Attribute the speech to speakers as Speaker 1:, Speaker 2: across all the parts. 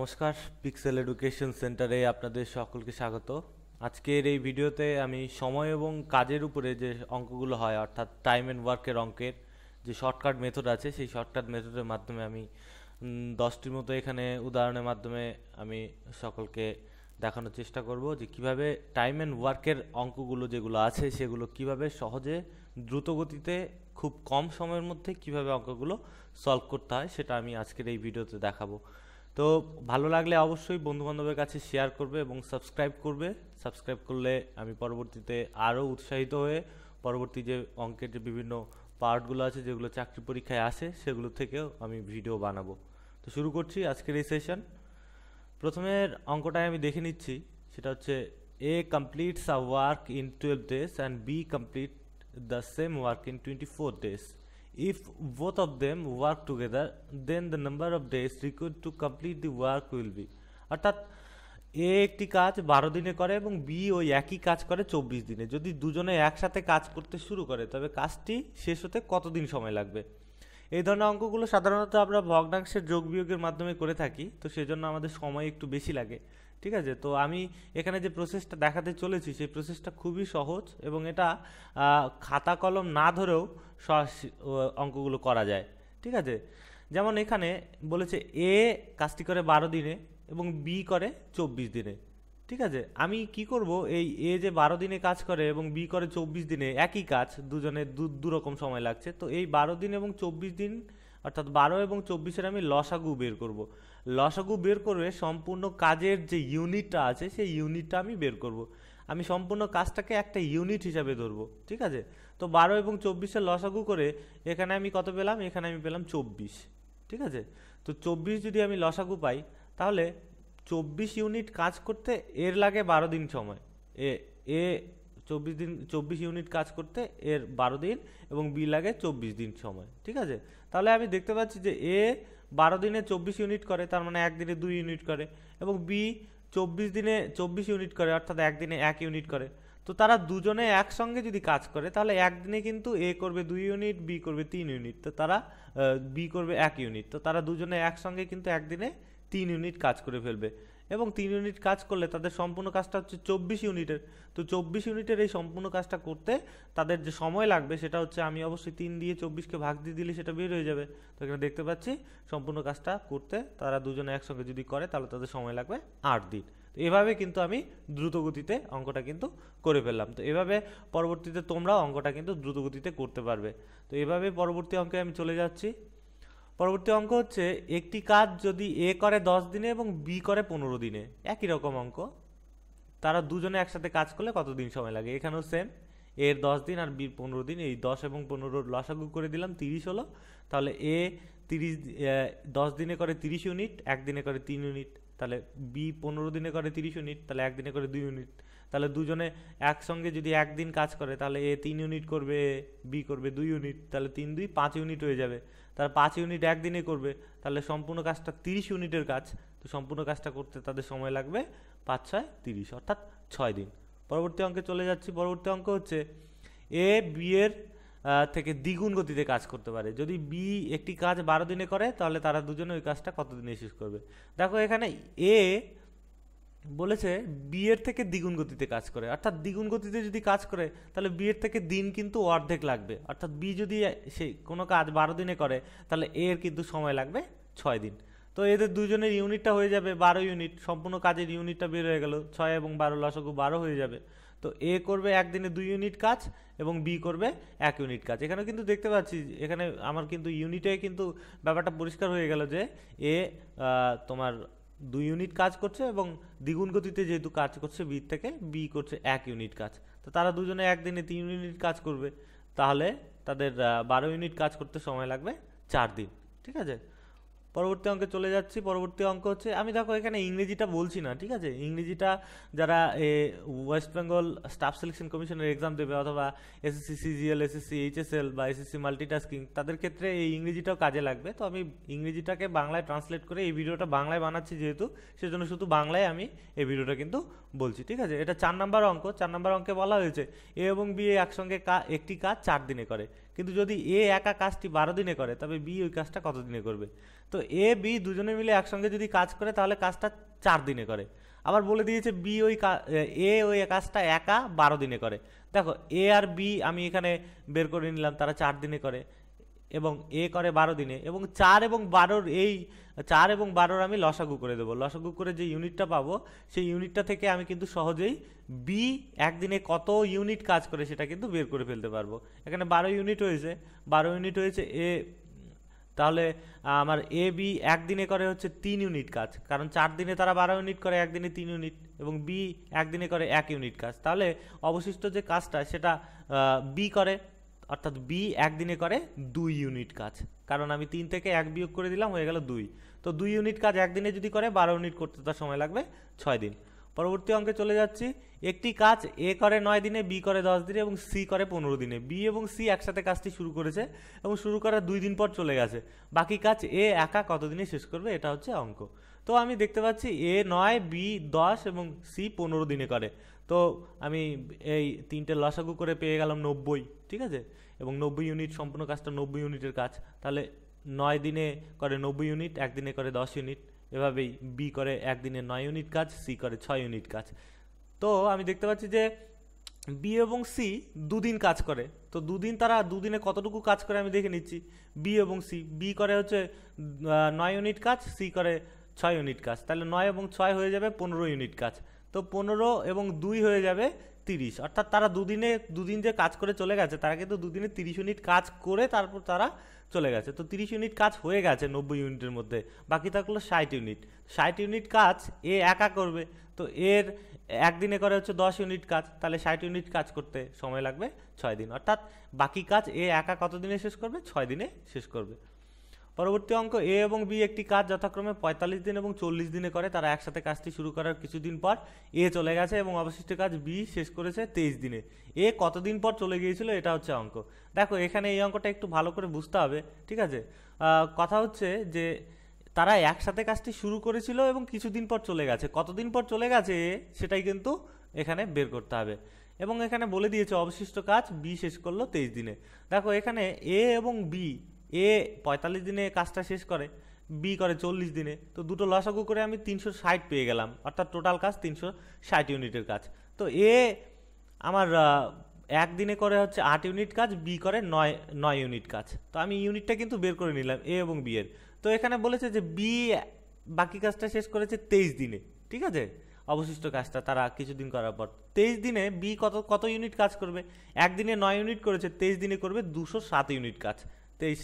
Speaker 1: নমস্কার pixel education সেন্টারে আপনাদের সকলকে স্বাগত আজকের এই ভিডিওতে আমি সময় এবং কাজের উপরে যে অঙ্কগুলো হয় অর্থাৎ টাইম অ্যান্ড ওয়ার্কের অঙ্কের যে শর্টকাট মেথড আছে সেই শর্টকাট মেথডের মাধ্যমে আমি দশটির মতো এখানে উদাহরণের মাধ্যমে আমি সকলকে দেখানোর চেষ্টা করব যে কিভাবে টাইম অ্যান্ড ওয়ার্কের অঙ্কগুলো যেগুলো আছে সেগুলো কিভাবে সহজে দ্রুত গতিতে খুব কম সময়ের মধ্যে কিভাবে অঙ্কগুলো সলভ করতে হয় সেটা আমি আজকের এই ভিডিওতে দেখাবো তো ভালো লাগলে অবশ্যই বন্ধুবান্ধবের কাছে শেয়ার করবে এবং সাবস্ক্রাইব করবে সাবস্ক্রাইব করলে আমি পরবর্তীতে আরও উৎসাহিত হয়ে পরবর্তী যে অঙ্কের যে বিভিন্ন পার্টগুলো আছে যেগুলো চাকরি পরীক্ষায় আসে সেগুলো থেকেও আমি ভিডিও বানাবো তো শুরু করছি আজকের এই সেশন প্রথমের অঙ্কটায় আমি দেখে নিচ্ছি সেটা হচ্ছে A completes a work in twelve days and B complete the same work in twenty four days If both of them work together, then the number of days required to complete the work will be. অর্থাৎ এ একটি কাজ বারো দিনে করে এবং B ওই একই কাজ করে চব্বিশ দিনে যদি দুজনে একসাথে কাজ করতে শুরু করে তবে কাজটি শেষ হতে কতদিন সময় লাগবে এই ধরনের অঙ্কগুলো সাধারণত আমরা ভগ্নাংশের যোগ বিয়োগের মাধ্যমে করে থাকি তো সেজন্য আমাদের সময় একটু বেশি লাগে ঠিক আছে তো আমি এখানে যে প্রসেসটা দেখাতে চলেছি সেই প্রসেসটা খুবই সহজ এবং এটা খাতা কলম না ধরেও অঙ্কগুলো করা যায় ঠিক আছে যেমন এখানে বলেছে এ কাজটি করে বারো দিনে এবং বি করে চব্বিশ দিনে ঠিক আছে আমি কি করব এই এ যে বারো দিনে কাজ করে এবং বি করে চব্বিশ দিনে একই কাজ দুজনে দু দুরকম সময় লাগছে তো এই বারো দিন এবং চব্বিশ দিন অর্থাৎ বারো এবং চব্বিশের আমি লসাগু বের করব। লসাগু বের করে সম্পূর্ণ কাজের যে ইউনিটটা আছে সেই ইউনিটটা আমি বের করব। আমি সম্পূর্ণ কাজটাকে একটা ইউনিট হিসাবে ধরবো ঠিক আছে তো বারো এবং চব্বিশের লসাগু করে এখানে আমি কত পেলাম এখানে আমি পেলাম চব্বিশ ঠিক আছে তো চব্বিশ যদি আমি লসাগু পাই তাহলে চব্বিশ ইউনিট কাজ করতে এর লাগে বারো দিন সময় এ এ চব্বিশ দিন চব্বিশ ইউনিট কাজ করতে এর বারো দিন এবং বি লাগে চব্বিশ দিন সময় ঠিক আছে তাহলে আমি দেখতে পাচ্ছি যে এ বারো দিনে চব্বিশ ইউনিট করে তার মানে একদিনে দুই ইউনিট করে এবং বি চব্বিশ দিনে চব্বিশ ইউনিট করে অর্থাৎ একদিনে এক ইউনিট করে তো তারা দুজনে একসঙ্গে যদি কাজ করে তাহলে একদিনে কিন্তু এ করবে দুই ইউনিট বি করবে তিন ইউনিট তো তারা বি করবে এক ইউনিট তো তারা দুজনে একসঙ্গে কিন্তু একদিনে তিন ইউনিট কাজ করে ফেলবে এবং তিন ইউনিট কাজ করলে তাদের সম্পূর্ণ কাজটা হচ্ছে চব্বিশ ইউনিটের তো চব্বিশ ইউনিটের এই সম্পূর্ণ কাজটা করতে তাদের যে সময় লাগবে সেটা হচ্ছে আমি অবশ্যই তিন দিয়ে চব্বিশকে ভাগ দিয়ে দিলে সেটা বের হয়ে যাবে তো এখানে দেখতে পাচ্ছি সম্পূর্ণ কাজটা করতে তারা দুজনে একসঙ্গে যদি করে তাহলে তাদের সময় লাগবে আট দিন তো এভাবে কিন্তু আমি দ্রুতগতিতে অঙ্কটা কিন্তু করে ফেললাম তো এভাবে পরবর্তীতে তোমরাও অঙ্কটা কিন্তু দ্রুতগতিতে করতে পারবে তো এভাবে পরবর্তী অঙ্কে আমি চলে যাচ্ছি পরবর্তী অঙ্ক হচ্ছে একটি কাজ যদি এ করে দশ দিনে এবং বি করে পনেরো দিনে একই রকম অঙ্ক তারা দুজনে একসাথে কাজ করলে কতদিন সময় লাগে এখানেও সেম এর দশ দিন আর বি পনেরো দিন এই দশ এবং পনেরো লসাগু করে দিলাম তিরিশ হলো তাহলে এ তিরিশ দশ দিনে করে তিরিশ ইউনিট একদিনে করে তিন ইউনিট তাহলে বি পনেরো দিনে করে তিরিশ ইউনিট তাহলে একদিনে করে দুই ইউনিট তাহলে দুজনে একসঙ্গে যদি একদিন কাজ করে তাহলে এ তিন ইউনিট করবে বি করবে দুই ইউনিট তাহলে তিন দুই পাঁচ ইউনিট হয়ে যাবে তারা পাঁচ ইউনিট একদিনে করবে তাহলে সম্পূর্ণ কাজটা তিরিশ ইউনিটের কাজ তো সম্পূর্ণ কাজটা করতে তাদের সময় লাগবে পাঁচ ছয় তিরিশ অর্থাৎ ছয় দিন পরবর্তী অঙ্কে চলে যাচ্ছি পরবর্তী অঙ্ক হচ্ছে এ বি এর থেকে দ্বিগুণ গতিতে কাজ করতে পারে যদি বি একটি কাজ বারো দিনে করে তাহলে তারা দুজনে ওই কাজটা কত দিনে শেষ করবে দেখো এখানে এ বলেছে বিয়ের থেকে দ্বিগুণ গতিতে কাজ করে অর্থাৎ দ্বিগুণ গতিতে যদি কাজ করে তাহলে বিয়ের থেকে দিন কিন্তু অর্ধেক লাগবে অর্থাৎ বি যদি সেই কোনো কাজ বারো দিনে করে তাহলে এর কিন্তু সময় লাগবে ছয় দিন তো এদের দুজনের ইউনিটটা হয়ে যাবে বারো ইউনিট সম্পূর্ণ কাজের ইউনিটটা বের হয়ে গেল ছয় এবং বারো লসগু বারো হয়ে যাবে তো এ করবে একদিনে দুই ইউনিট কাজ এবং বি করবে এক ইউনিট কাজ এখানে কিন্তু দেখতে পাচ্ছি এখানে আমার কিন্তু ইউনিটে কিন্তু ব্যাপারটা পরিষ্কার হয়ে গেল যে এ তোমার দুই ইউনিট কাজ করছে এবং দ্বিগুণ গতিতে যেহেতু কাজ করছে বি থেকে বি করছে এক ইউনিট কাজ তো তারা দুজনে একদিনে তিন ইউনিট কাজ করবে তাহলে তাদের বারো ইউনিট কাজ করতে সময় লাগবে চার দিন ঠিক আছে পরবর্তী অঙ্কে চলে যাচ্ছি পরবর্তী অঙ্ক হচ্ছে আমি দেখো এখানে ইংরেজিটা বলছি না ঠিক আছে ইংরেজিটা যারা এ ওয়েস্ট বেঙ্গল স্টাফ সিলেকশন কমিশনের এক্সাম দেবে অথবা এসএসসি সিজিএল এসএসসি এইচএসএল বা এসএসসি মাল্টিটাস্কিং তাদের ক্ষেত্রে এই ইংরেজিটাও কাজে লাগবে তো আমি ইংরেজিটাকে বাংলায় ট্রান্সলেট করে এই ভিডিওটা বাংলায় বানাচ্ছি যেহেতু সেজন্য শুধু বাংলায় আমি এই ভিডিওটা কিন্তু বলছি ঠিক আছে এটা চার নাম্বার অঙ্ক চার নাম্বার অঙ্কে বলা হয়েছে এ এবং বি একসঙ্গে কা একটি কাজ চার দিনে করে কিন্তু যদি এ একা কাজটি বারো দিনে করে তবে বি ওই কাজটা কত দিনে করবে তো এ বি দুজনে মিলে একসঙ্গে যদি কাজ করে তাহলে কাজটা চার দিনে করে আবার বলে দিয়েছে বি ওই এ ওই কাজটা একা বারো দিনে করে দেখো এ আর বি আমি এখানে বের করে নিলাম তারা চার দিনে করে এবং এ করে বারো দিনে এবং চার এবং বারোর এই চার এবং বারোর আমি লসাগু করে দেবো লসাগু করে যে ইউনিটটা পাবো সেই ইউনিটটা থেকে আমি কিন্তু সহজেই বি একদিনে কত ইউনিট কাজ করে সেটা কিন্তু বের করে ফেলতে পারবো এখানে বারো ইউনিট হয়েছে বারো ইউনিট হয়েছে এ তাহলে আমার এ বি একদিনে করে হচ্ছে তিন ইউনিট কাজ কারণ চার দিনে তারা বারো ইউনিট করে একদিনে তিন ইউনিট এবং বি একদিনে করে এক ইউনিট কাজ তাহলে অবশিষ্ট যে কাজটা সেটা বি করে অর্থাৎ বি একদিনে করে দুই ইউনিট কাজ কারণ আমি তিন থেকে এক বিয়োগ করে দিলাম হয়ে গেল দুই তো দুই ইউনিট কাজ একদিনে যদি করে বারো ইউনিট করতে তার সময় লাগবে ছয় দিন পরবর্তী অঙ্কে চলে যাচ্ছি একটি কাজ এ করে নয় দিনে বি করে দশ দিনে এবং সি করে পনেরো দিনে বি এবং সি একসাথে কাজটি শুরু করেছে এবং শুরু করার দুই দিন পর চলে গেছে বাকি কাজ এ একা কতদিনে শেষ করবে এটা হচ্ছে অঙ্ক তো আমি দেখতে পাচ্ছি এ নয় বি দশ এবং সি পনেরো দিনে করে তো আমি এই তিনটে লসাগু করে পেয়ে গেলাম নব্বই ঠিক আছে এবং নব্বই ইউনিট সম্পূর্ণ কাজটা নব্বই ইউনিটের কাজ তাহলে নয় দিনে করে নব্বই ইউনিট একদিনে করে দশ ইউনিট এভাবেই বি করে একদিনে নয় ইউনিট কাজ সি করে ছয় ইউনিট কাজ তো আমি দেখতে পাচ্ছি যে বি এবং সি দুদিন কাজ করে তো দুদিন তারা দুদিনে কতটুকু কাজ করে আমি দেখে নিচ্ছি বি এবং সি বি করে হচ্ছে নয় ইউনিট কাজ সি করে ছয় ইউনিট কাজ তাহলে নয় এবং ছয় হয়ে যাবে পনেরো ইউনিট কাজ তো পনেরো এবং দুই হয়ে যাবে তিরিশ অর্থাৎ তারা দুদিনে দুদিন যে কাজ করে চলে গেছে তারা কিন্তু দুদিনে তিরিশ ইউনিট কাজ করে তারপর তারা চলে গেছে তো তিরিশ ইউনিট কাজ হয়ে গেছে নব্বই ইউনিটের মধ্যে বাকি থাকলো ষাট ইউনিট ষাট ইউনিট কাজ এ একা করবে তো এর একদিনে করে হচ্ছে দশ ইউনিট কাজ তাহলে ষাট ইউনিট কাজ করতে সময় লাগবে ছয় দিন অর্থাৎ বাকি কাজ এ একা কত দিনে শেষ করবে ছয় দিনে শেষ করবে পরবর্তী অঙ্ক এ এবং বি একটি কাজ যথাক্রমে পঁয়তাল্লিশ দিন এবং চল্লিশ দিনে করে তারা একসাথে কাজটি শুরু করার কিছুদিন পর এ চলে গেছে এবং অবশিষ্ট কাজ বি শেষ করেছে তেইশ দিনে এ কতদিন পর চলে গিয়েছিল এটা হচ্ছে অঙ্ক দেখো এখানে এই অঙ্কটা একটু ভালো করে বুঝতে হবে ঠিক আছে কথা হচ্ছে যে তারা একসাথে কাজটি শুরু করেছিল এবং কিছুদিন পর চলে গেছে কতদিন পর চলে গেছে সেটাই কিন্তু এখানে বের করতে হবে এবং এখানে বলে দিয়েছে অবশিষ্ট কাজ বি শেষ করলো তেইশ দিনে দেখো এখানে এ এবং বি এ পঁয়তাল্লিশ দিনে কাজটা শেষ করে বি করে চল্লিশ দিনে তো দুটো লসাগু করে আমি তিনশো ষাট পেয়ে গেলাম অর্থাৎ টোটাল কাজ তিনশো ষাট ইউনিটের কাজ তো এ আমার একদিনে করে হচ্ছে আট ইউনিট কাজ বি করে নয় নয় ইউনিট কাজ তো আমি ইউনিটটা কিন্তু বের করে নিলাম এ এবং বি এর তো এখানে বলেছে যে বি বাকি কাজটা শেষ করেছে তেইশ দিনে ঠিক আছে অবশিষ্ট কাজটা তারা কিছুদিন করার পর তেইশ দিনে বি কত কত ইউনিট কাজ করবে একদিনে নয় ইউনিট করেছে তেইশ দিনে করবে দুশো সাত ইউনিট কাজ তেইশ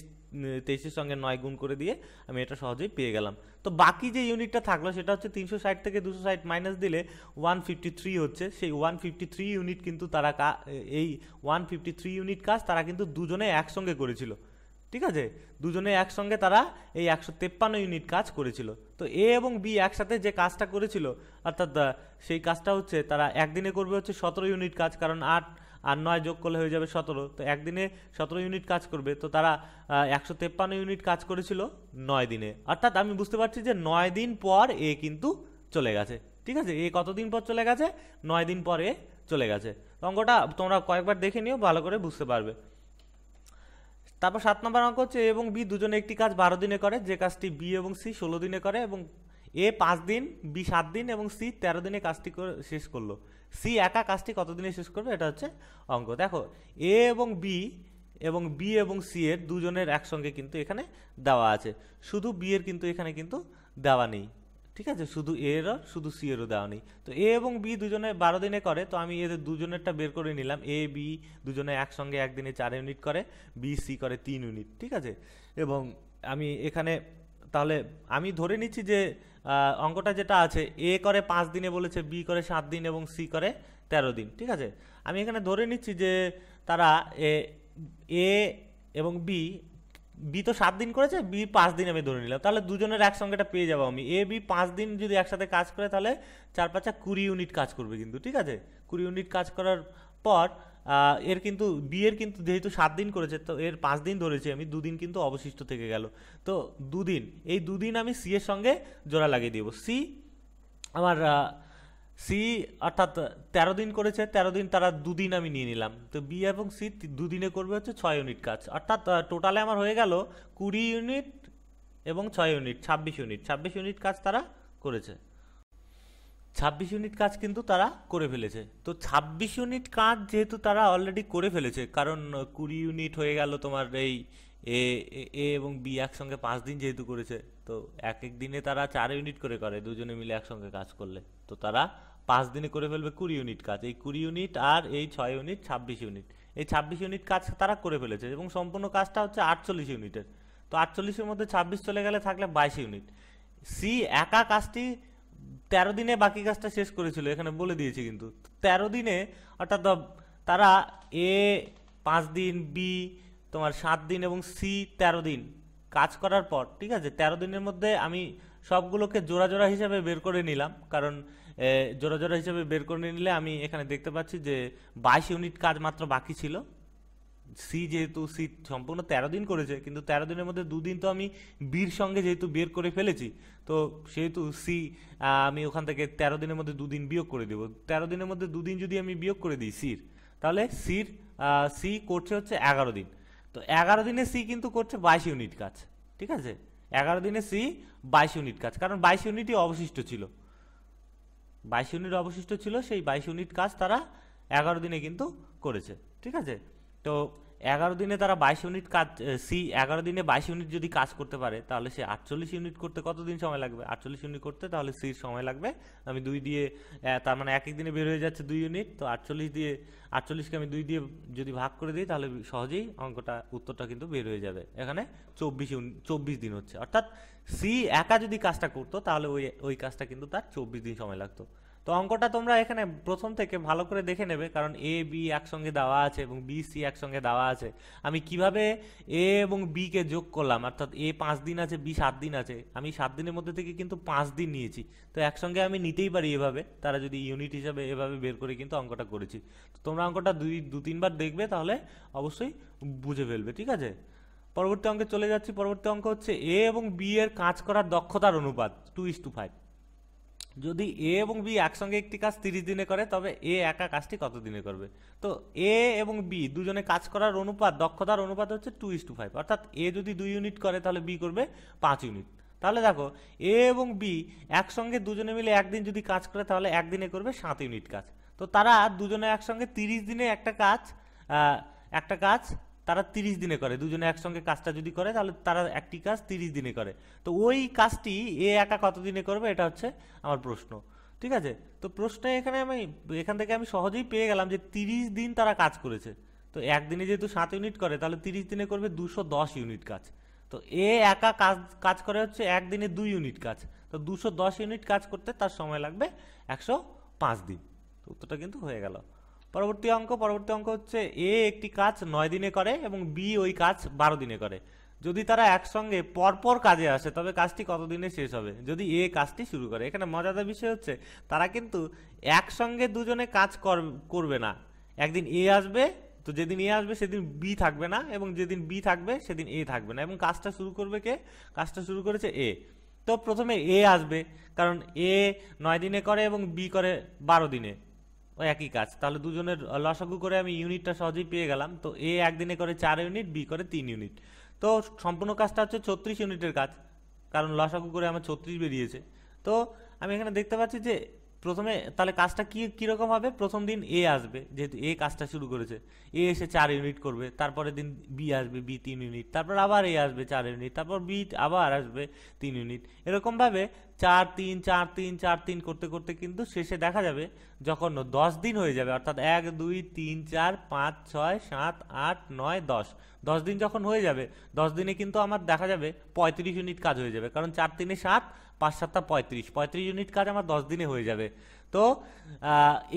Speaker 1: তেইশের সঙ্গে নয় গুণ করে দিয়ে আমি এটা সহজেই পেয়ে গেলাম তো বাকি যে ইউনিটটা থাকলো সেটা হচ্ছে তিনশো ষাট থেকে দুশো ষাট মাইনাস দিলে ওয়ান ফিফটি থ্রি হচ্ছে সেই ওয়ান ফিফটি থ্রি ইউনিট কিন্তু তারা এই ওয়ান ফিফটি থ্রি ইউনিট কাজ তারা কিন্তু দুজনে একসঙ্গে করেছিল ঠিক আছে দুজনে একসঙ্গে তারা এই একশো তেপ্পান্ন ইউনিট কাজ করেছিল তো এ এবং বি একসাথে যে কাজটা করেছিল অর্থাৎ সেই কাজটা হচ্ছে তারা একদিনে করবে হচ্ছে সতেরো ইউনিট কাজ কারণ আট আর নয় যোগ করলে হয়ে যাবে সতেরো তো একদিনে সতেরো ইউনিট কাজ করবে তো তারা একশো তেপ্পান্ন ইউনিট কাজ করেছিল নয় দিনে অর্থাৎ আমি বুঝতে পারছি যে নয় দিন পর এ কিন্তু চলে গেছে ঠিক আছে এ কতদিন পর চলে গেছে নয় দিন পর এ চলে গেছে অঙ্কটা তোমরা কয়েকবার দেখে নিও ভালো করে বুঝতে পারবে তারপর সাত নম্বর অঙ্ক হচ্ছে এবং বি দুজনে একটি কাজ বারো দিনে করে যে কাজটি বি এবং সি ষোলো দিনে করে এবং এ পাঁচ দিন বি সাত দিন এবং সি তেরো দিনে কাজটি শেষ করলো সি একা কাজটি কতদিনে শেষ করবে এটা হচ্ছে অঙ্ক দেখো এ এবং বি এবং বি এবং সি এর দুজনের একসঙ্গে কিন্তু এখানে দেওয়া আছে শুধু বি এর কিন্তু এখানে কিন্তু দেওয়া নেই ঠিক আছে শুধু এ এরও শুধু সি এরও দেওয়া নেই তো এ এবং বি দুজনে বারো দিনে করে তো আমি এদের দুজনেরটা বের করে নিলাম এ বি দুজনে একসঙ্গে একদিনে চার ইউনিট করে বি সি করে তিন ইউনিট ঠিক আছে এবং আমি এখানে তাহলে আমি ধরে নিচ্ছি যে অঙ্কটা যেটা আছে এ করে পাঁচ দিনে বলেছে বি করে সাত দিন এবং সি করে তেরো দিন ঠিক আছে আমি এখানে ধরে নিচ্ছি যে তারা এ এবং বি বি তো সাত দিন করেছে বি পাঁচ দিন আমি ধরে নিলাম তাহলে দুজনের একসঙ্গে এটা পেয়ে যাবো আমি এ বি পাঁচ দিন যদি একসাথে কাজ করে তাহলে চার পাঁচটা কুড়ি ইউনিট কাজ করবে কিন্তু ঠিক আছে কুড়ি ইউনিট কাজ করার পর এর কিন্তু বিয়ের কিন্তু যেহেতু সাত দিন করেছে তো এর পাঁচ দিন ধরেছি আমি দুদিন কিন্তু অবশিষ্ট থেকে গেল তো দুদিন এই দুদিন আমি সি এর সঙ্গে জোড়া লাগিয়ে দিব সি আমার সি অর্থাৎ তেরো দিন করেছে তেরো দিন তারা দুদিন আমি নিয়ে নিলাম তো বি এবং সি দুদিনে করবে হচ্ছে ছয় ইউনিট কাজ অর্থাৎ টোটালে আমার হয়ে গেল কুড়ি ইউনিট এবং ছয় ইউনিট ছাব্বিশ ইউনিট ছাব্বিশ ইউনিট কাজ তারা করেছে ছাব্বিশ ইউনিট কাজ কিন্তু তারা করে ফেলেছে তো ছাব্বিশ ইউনিট কাজ যেহেতু তারা অলরেডি করে ফেলেছে কারণ কুড়ি ইউনিট হয়ে গেল তোমার এই এ এ এবং বি একসঙ্গে পাঁচ দিন যেহেতু করেছে তো এক এক দিনে তারা চার ইউনিট করে করে দুজনে মিলে একসঙ্গে কাজ করলে তো তারা পাঁচ দিনে করে ফেলবে কুড়ি ইউনিট কাজ এই কুড়ি ইউনিট আর এই ছয় ইউনিট ছাব্বিশ ইউনিট এই ছাব্বিশ ইউনিট কাজ তারা করে ফেলেছে এবং সম্পূর্ণ কাজটা হচ্ছে আটচল্লিশ ইউনিটের তো আটচল্লিশের মধ্যে ছাব্বিশ চলে গেলে থাকলে বাইশ ইউনিট সি একা কাজটি তেরো দিনে বাকি কাজটা শেষ করেছিল এখানে বলে দিয়েছে কিন্তু তেরো দিনে অর্থাৎ তারা এ পাঁচ দিন বি তোমার সাত দিন এবং সি তেরো দিন কাজ করার পর ঠিক আছে তেরো দিনের মধ্যে আমি সবগুলোকে জোড়া জোড়া হিসাবে বের করে নিলাম কারণ জোড়া জোড়া হিসাবে বের করে নিলে আমি এখানে দেখতে পাচ্ছি যে বাইশ ইউনিট কাজ মাত্র বাকি ছিল সি যেহেতু সি সম্পূর্ণ তেরো দিন করেছে কিন্তু তেরো দিনের মধ্যে দুদিন তো আমি বির সঙ্গে যেহেতু বের করে ফেলেছি তো সেহেতু সি আমি ওখান থেকে তেরো দিনের মধ্যে দুদিন বিয়োগ করে দেবো তেরো দিনের মধ্যে দুদিন যদি আমি বিয়োগ করে দিই সির তাহলে সির সি করছে হচ্ছে এগারো দিন তো এগারো দিনে সি কিন্তু করছে বাইশ ইউনিট কাজ ঠিক আছে এগারো দিনে সি বাইশ ইউনিট কাজ কারণ বাইশ ইউনিটই অবশিষ্ট ছিল বাইশ ইউনিট অবশিষ্ট ছিল সেই বাইশ ইউনিট কাজ তারা এগারো দিনে কিন্তু করেছে ঠিক আছে তো এগারো দিনে তারা বাইশ ইউনিট কাজ সি এগারো দিনে বাইশ ইউনিট যদি কাজ করতে পারে তাহলে সে আটচল্লিশ ইউনিট করতে কতদিন সময় লাগবে আটচল্লিশ ইউনিট করতে তাহলে সির সময় লাগবে আমি দুই দিয়ে তার মানে এক এক দিনে বের হয়ে যাচ্ছে দুই ইউনিট তো আটচল্লিশ দিয়ে আটচল্লিশকে আমি দুই দিয়ে যদি ভাগ করে দিই তাহলে সহজেই অঙ্কটা উত্তরটা কিন্তু বের হয়ে যাবে এখানে চব্বিশ ইউনিট চব্বিশ দিন হচ্ছে অর্থাৎ সি একা যদি কাজটা করতো তাহলে ওই ওই কাজটা কিন্তু তার চব্বিশ দিন সময় লাগতো তো অঙ্কটা তোমরা এখানে প্রথম থেকে ভালো করে দেখে নেবে কারণ এ বি একসঙ্গে দেওয়া আছে এবং বি সি একসঙ্গে দেওয়া আছে আমি কিভাবে এ এবং বিকে যোগ করলাম অর্থাৎ এ পাঁচ দিন আছে বি সাত দিন আছে আমি সাত দিনের মধ্যে থেকে কিন্তু পাঁচ দিন নিয়েছি তো একসঙ্গে আমি নিতেই পারি এভাবে তারা যদি ইউনিট হিসাবে এভাবে বের করে কিন্তু অঙ্কটা করেছি তো তোমরা অঙ্কটা দুই দু তিনবার দেখবে তাহলে অবশ্যই বুঝে ফেলবে ঠিক আছে পরবর্তী অঙ্কে চলে যাচ্ছি পরবর্তী অঙ্ক হচ্ছে এ এবং বি এর কাজ করার দক্ষতার অনুপাত টু ইস টু ফাইভ যদি এ এবং বি একসঙ্গে একটি কাজ তিরিশ দিনে করে তবে এ একা কাজটি কত দিনে করবে তো এ এবং বি দুজনে কাজ করার অনুপাত দক্ষতার অনুপাত হচ্ছে টু ইস টু ফাইভ অর্থাৎ এ যদি দুই ইউনিট করে তাহলে বি করবে পাঁচ ইউনিট তাহলে দেখো এ এবং বি একসঙ্গে দুজনে মিলে একদিন যদি কাজ করে তাহলে একদিনে করবে সাত ইউনিট কাজ তো তারা দুজনে একসঙ্গে তিরিশ দিনে একটা কাজ একটা কাজ তারা তিরিশ দিনে করে দুজনে একসঙ্গে কাজটা যদি করে তাহলে তারা একটি কাজ তিরিশ দিনে করে তো ওই কাজটি এ একা কত দিনে করবে এটা হচ্ছে আমার প্রশ্ন ঠিক আছে তো প্রশ্ন এখানে আমি এখান থেকে আমি সহজেই পেয়ে গেলাম যে তিরিশ দিন তারা কাজ করেছে তো একদিনে যেহেতু সাত ইউনিট করে তাহলে তিরিশ দিনে করবে দুশো দশ ইউনিট কাজ তো এ একা কাজ কাজ করে হচ্ছে একদিনে দুই ইউনিট কাজ তো দুশো দশ ইউনিট কাজ করতে তার সময় লাগবে একশো পাঁচ দিন তো উত্তরটা কিন্তু হয়ে গেল পরবর্তী অঙ্ক পরবর্তী অঙ্ক হচ্ছে এ একটি কাজ নয় দিনে করে এবং বি ওই কাজ বারো দিনে করে যদি তারা একসঙ্গে পরপর কাজে আসে তবে কাজটি কতদিনে শেষ হবে যদি এ কাজটি শুরু করে এখানে মজাদার বিষয় হচ্ছে তারা কিন্তু একসঙ্গে দুজনে কাজ করবে না একদিন এ আসবে তো যেদিন এ আসবে সেদিন বি থাকবে না এবং যেদিন বি থাকবে সেদিন এ থাকবে না এবং কাজটা শুরু করবে কে কাজটা শুরু করেছে এ তো প্রথমে এ আসবে কারণ এ নয় দিনে করে এবং বি করে বারো দিনে ও একই কাজ তাহলে দুজনের লসাগু করে আমি ইউনিটটা সহজেই পেয়ে গেলাম তো এ একদিনে করে চার ইউনিট বি করে তিন ইউনিট তো সম্পূর্ণ কাজটা হচ্ছে ছত্রিশ ইউনিটের কাজ কারণ লসাগু করে আমার ছত্রিশ বেরিয়েছে তো আমি এখানে দেখতে পাচ্ছি যে প্রথমে তাহলে কাজটা কী কীরকম হবে প্রথম দিন এ আসবে যেহেতু এ কাজটা শুরু করেছে এ এসে চার ইউনিট করবে তারপরে দিন বি আসবে বি তিন ইউনিট তারপর আবার এ আসবে চার ইউনিট তারপর বি আবার আসবে তিন ইউনিট এরকমভাবে চার তিন চার তিন চার তিন করতে করতে কিন্তু শেষে দেখা যাবে যখন দশ দিন হয়ে যাবে অর্থাৎ এক দুই তিন চার পাঁচ ছয় সাত আট নয় দশ দশ দিন যখন হয়ে যাবে দশ দিনে কিন্তু আমার দেখা যাবে পঁয়ত্রিশ ইউনিট কাজ হয়ে যাবে কারণ চার তিনে সাত পাঁচ সাতটা পঁয়ত্রিশ পঁয়ত্রিশ ইউনিট কাজ আমার দশ দিনে হয়ে যাবে তো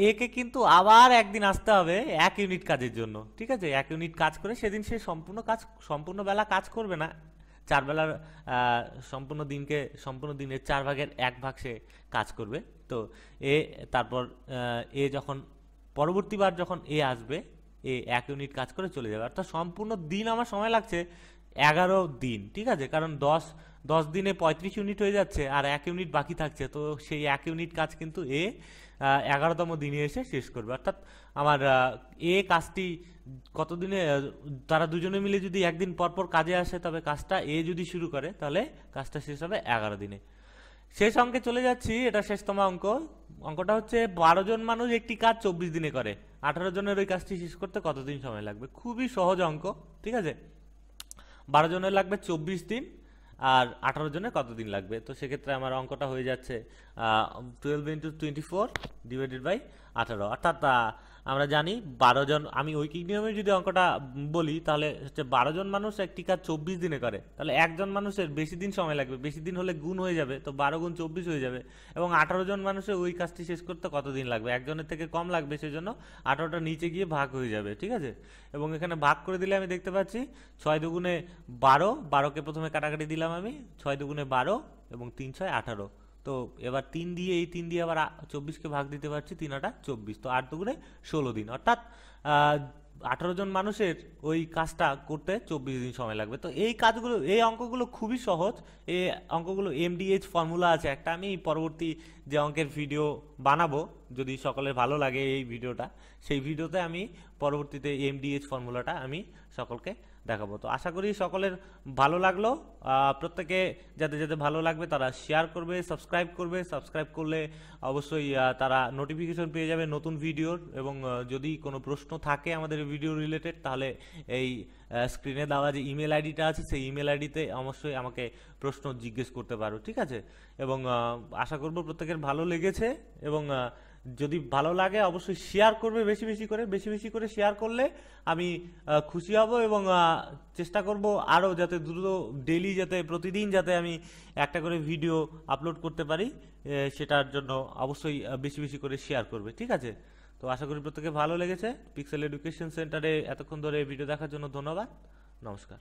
Speaker 1: একে কিন্তু আবার একদিন আসতে হবে এক ইউনিট কাজের জন্য ঠিক আছে এক ইউনিট কাজ করে সেদিন সে সম্পূর্ণ কাজ সম্পূর্ণ বেলা কাজ করবে না চার বেলার সম্পূর্ণ দিনকে সম্পূর্ণ দিনের চার ভাগের এক ভাগ সে কাজ করবে তো এ তারপর এ যখন পরবর্তীবার যখন এ আসবে এ এক ইউনিট কাজ করে চলে যাবে অর্থাৎ সম্পূর্ণ দিন আমার সময় লাগছে এগারো দিন ঠিক আছে কারণ দশ দশ দিনে পঁয়ত্রিশ ইউনিট হয়ে যাচ্ছে আর এক ইউনিট বাকি থাকছে তো সেই এক ইউনিট কাজ কিন্তু এ এগারোতম দিনে এসে শেষ করবে অর্থাৎ আমার এ কাজটি কতদিনে তারা দুজনে মিলে যদি একদিন পরপর কাজে আসে তবে কাজটা এ যদি শুরু করে তাহলে কাজটা শেষ হবে এগারো দিনে শেষ অঙ্কে চলে যাচ্ছি এটা শেষতম অঙ্ক অঙ্কটা হচ্ছে বারো জন মানুষ একটি কাজ চব্বিশ দিনে করে আঠারো জনের ওই কাজটি শেষ করতে কতদিন সময় লাগবে খুবই সহজ অঙ্ক ঠিক আছে বারো জনের লাগবে চব্বিশ দিন আর আঠারো জনে কতদিন লাগবে তো সেক্ষেত্রে আমার অঙ্কটা হয়ে যাচ্ছে twelve into twenty four divided by আঠারো অর্থাৎ আমরা জানি বারো জন আমি ঐকিক নিয়মে যদি অঙ্কটা বলি তাহলে হচ্ছে বারো জন মানুষ একটি কাজ চব্বিশ দিনে করে তাহলে একজন মানুষের বেশি দিন সময় লাগবে বেশি দিন হলে গুণ হয়ে যাবে তো বারো গুণ চব্বিশ হয়ে যাবে এবং আঠারো জন মানুষের ওই কাজটি শেষ করতে কতদিন লাগবে একজনের থেকে কম লাগবে সেজন্য আঠারোটা নিচে গিয়ে ভাগ হয়ে যাবে ঠিক আছে এবং এখানে ভাগ করে দিলে আমি দেখতে পাচ্ছি ছয় দুগুণে বারো বারোকে প্রথমে কাটাকাটি দিলাম আমি ছয় দুগুণে বারো এবং তিন ছয় আঠারো তো এবার তিন দিয়ে এই তিন দিয়ে আবার চব্বিশকে ভাগ দিতে পারছি তিন আটা চব্বিশ তো আট দুগুনে ষোলো দিন অর্থাৎ আঠারো জন মানুষের ওই কাজটা করতে চব্বিশ দিন সময় লাগবে তো এই কাজগুলো এই অঙ্কগুলো খুবই সহজ এই অঙ্কগুলো এমডিএইচ ফর্মুলা আছে একটা আমি পরবর্তী যে অঙ্কের ভিডিও বানাবো যদি সকলের ভালো লাগে এই ভিডিওটা সেই ভিডিওতে আমি পরবর্তীতে এমডিএইচ ফর্মুলাটা আমি সকলকে দেখাবো তো আশা করি সকলের ভালো লাগলো প্রত্যেকে যাদের যাদের ভালো লাগবে তারা শেয়ার করবে সাবস্ক্রাইব করবে সাবস্ক্রাইব করলে অবশ্যই তারা নোটিফিকেশন পেয়ে যাবে নতুন ভিডিওর এবং যদি কোনো প্রশ্ন থাকে আমাদের ভিডিও রিলেটেড তাহলে এই স্ক্রিনে দেওয়া যে ইমেল আইডিটা আছে সেই ইমেল আইডিতে অবশ্যই আমাকে প্রশ্ন জিজ্ঞেস করতে পারো ঠিক আছে এবং আশা করব প্রত্যেকের ভালো লেগেছে এবং যদি ভালো লাগে অবশ্যই শেয়ার করবে বেশি বেশি করে বেশি বেশি করে শেয়ার করলে আমি খুশি হব এবং চেষ্টা করব আরও যাতে দ্রুত ডেলি যাতে প্রতিদিন যাতে আমি একটা করে ভিডিও আপলোড করতে পারি সেটার জন্য অবশ্যই বেশি বেশি করে শেয়ার করবে ঠিক আছে তো আশা করি প্রত্যেকে ভালো লেগেছে পিক্সেল এডুকেশন সেন্টারে এতক্ষণ ধরে ভিডিও দেখার জন্য ধন্যবাদ নমস্কার